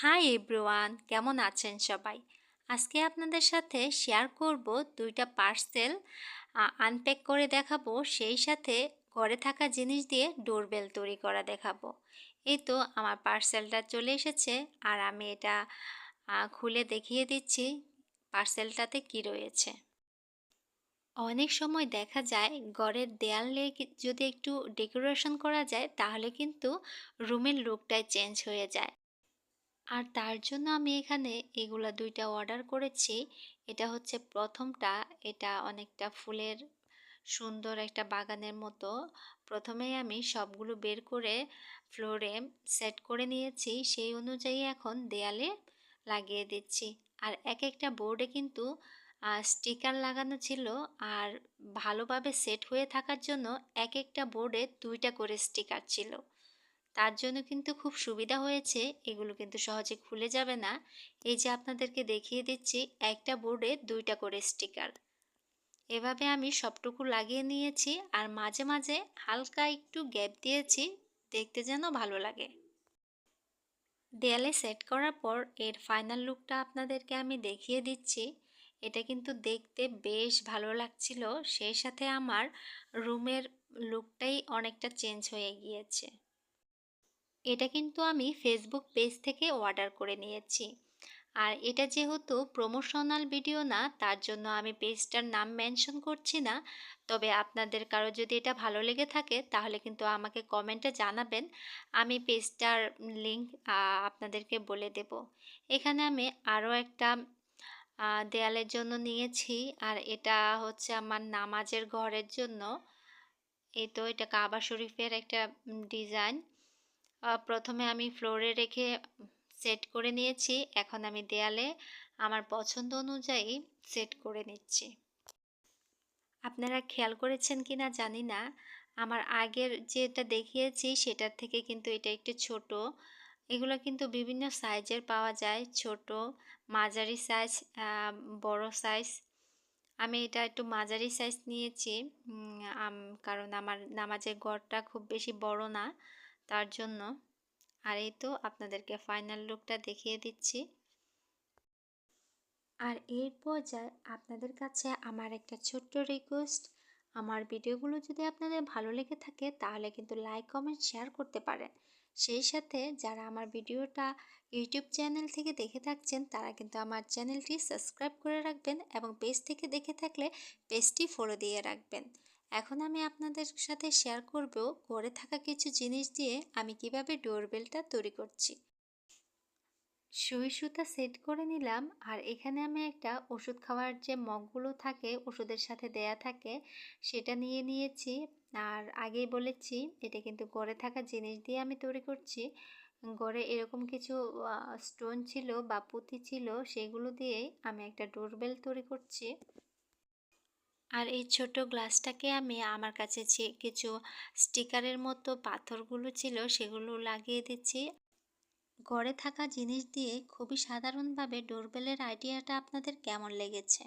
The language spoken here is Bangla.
হাই এভরিওয়ান কেমন আছেন সবাই? আজকে আপনাদের সাথে শেয়ার করব দুইটা পার্সেল আনপ্যাক করে দেখাবো, সেই সাথে ঘরে থাকা জিনিস দিয়ে ডোরবেল তৈরি করা দেখাবো। এই তো আমার পার্সেলটা চলে এসেছে, আর আমি এটা খুলে দেখিয়ে দিচ্ছি পার্সেলটাতে কি রয়েছে। অনেক সময় দেখা যায় ঘরের দেয়ালে যদি একটু ডেকোরেশন করা যায়, তাহলে কিন্তু রুমের লুকটাই চেঞ্জ হয়ে যায়। আর তার জন্য আমি এখানে এগুলা দুইটা অর্ডার করেছি। এটা হচ্ছে প্রথমটা, এটা অনেকটা ফুলের সুন্দর একটা বাগানের মতো। প্রথমেই আমি সবগুলো বের করে ফ্লোরে সেট করে নিয়েছি, সেই অনুযায়ী এখন দেয়ালে লাগিয়ে দিচ্ছি। আর এক একটা বোর্ডে কিন্তু স্টিকার লাগানো ছিল। আর ভালোভাবে সেট হয়ে থাকার জন্য এক একটা বোর্ডে দুইটা করে স্টিকার ছিল। তার জন্য কিন্তু খুব সুবিধা হয়েছে। এগুলো কিন্তু সহজে খুলে যাবে না। এই যে আপনাদেরকে দেখিয়ে দিচ্ছি, একটা বোর্ডে দুইটা করে স্টিকার। এভাবে আমি সবটুকু লাগিয়ে নিয়েছি আর মাঝে মাঝে হালকা একটু গ্যাপ দিয়েছি, দেখতে যেন ভালো লাগে। দেয়ালে সেট করার পর এর ফাইনাল লুকটা আপনাদেরকে আমি দেখিয়ে দিচ্ছি। এটা কিন্তু দেখতে বেশ ভালো লাগছিল। সেই সাথে আমার রুমের লুকটাই অনেকটা চেঞ্জ হয়ে গিয়েছে। এটা কিন্তু আমি ফেসবুক পেজ থেকে অর্ডার করে নিয়েছি। আর এটা যেহেতু প্রমোশনাল ভিডিও না, তার জন্য আমি পেজটার নাম মেনশন করছি না। তবে আপনাদের কারও যদি এটা ভালো লেগে থাকে, তাহলে কিন্তু আমাকে কমেন্টে জানাবেন। আমি পেজটার লিঙ্ক আপনাদেরকে বলে দেব। এখানে আমি আরও একটা দেয়ালের জন্য নিয়েছি। আর এটা হচ্ছে আমার নামাজের ঘরের জন্য। এই তো, এটা কাবা শরীফের একটা ডিজাইন প্রথমে আমি ফ্লোরে রেখে সেট করে নিয়েছি। এখন আমি দেয়ালে আমার পছন্দ অনুযায়ী সেট করে নিচ্ছি। আপনারা খেয়াল করেছেন কি না জানি না। আমার আগের যেটা দেখিয়েছি সেটার থেকে কিন্তু এটা একটু ছোট। এগুলো কিন্তু বিভিন্ন সাইজের পাওয়া যায়। ছোট, মাঝারি সাইজ বড় সাইজ আমি এটা একটু মাঝারি সাইজ নিয়েছি। কারণ আমার নামাজের গড়টা খুব বেশি বড় না। তার জন্য। আর এই তো আপনাদেরকে ফাইনাল লুকটা দেখিয়ে দিচ্ছি। আর এর পর্যায়ে আপনাদের কাছে আমার একটা ছোট্ট রিকোয়েস্ট আমার ভিডিওগুলো যদি আপনাদের ভালো লেগে থাকে, তাহলে কিন্তু লাইক কমেন্ট শেয়ার করতে পারেন। সেই সাথে যারা আমার ভিডিওটা ইউটিউব চ্যানেল থেকে দেখে থাকছেন, তারা কিন্তু আমার চ্যানেলটি সাবস্ক্রাইব করে রাখবেন এবং পেজ থেকে দেখে থাকলে পেজটি ফলো দিয়ে রাখবেন। এখন আমি আপনাদের সাথে শেয়ার করব ঘরে থাকা কিছু জিনিস দিয়ে আমি কীভাবে ডোরবেলটা তৈরি করছি। সুই সুতা সেট করে নিলাম আর এখানে আমি একটা ওষুধ খাওয়ার যে মগগুলো থাকে, ওষুধের সাথে দেয়া থাকে, সেটা নিয়ে নিয়েছি। আর আগেই বলেছি, এটা কিন্তু গড়ে থাকা জিনিস দিয়ে আমি তৈরি করছি। গড়ে এরকম কিছু স্টোন ছিল বা পুঁতি ছিল, সেগুলো দিয়েই আমি একটা ডোরবেল তৈরি করছি। আর এই ছোট গ্লাসটাকে আমি আমার কাছে যে কিছু স্টিকারের মতো পাথরগুলো ছিল সেগুলো লাগিয়ে দিচ্ছি। ঘরে থাকা জিনিস দিয়ে খুবই সাধারণভাবে ডোরবেলের আইডিয়াটা আপনাদের কেমন লেগেছে?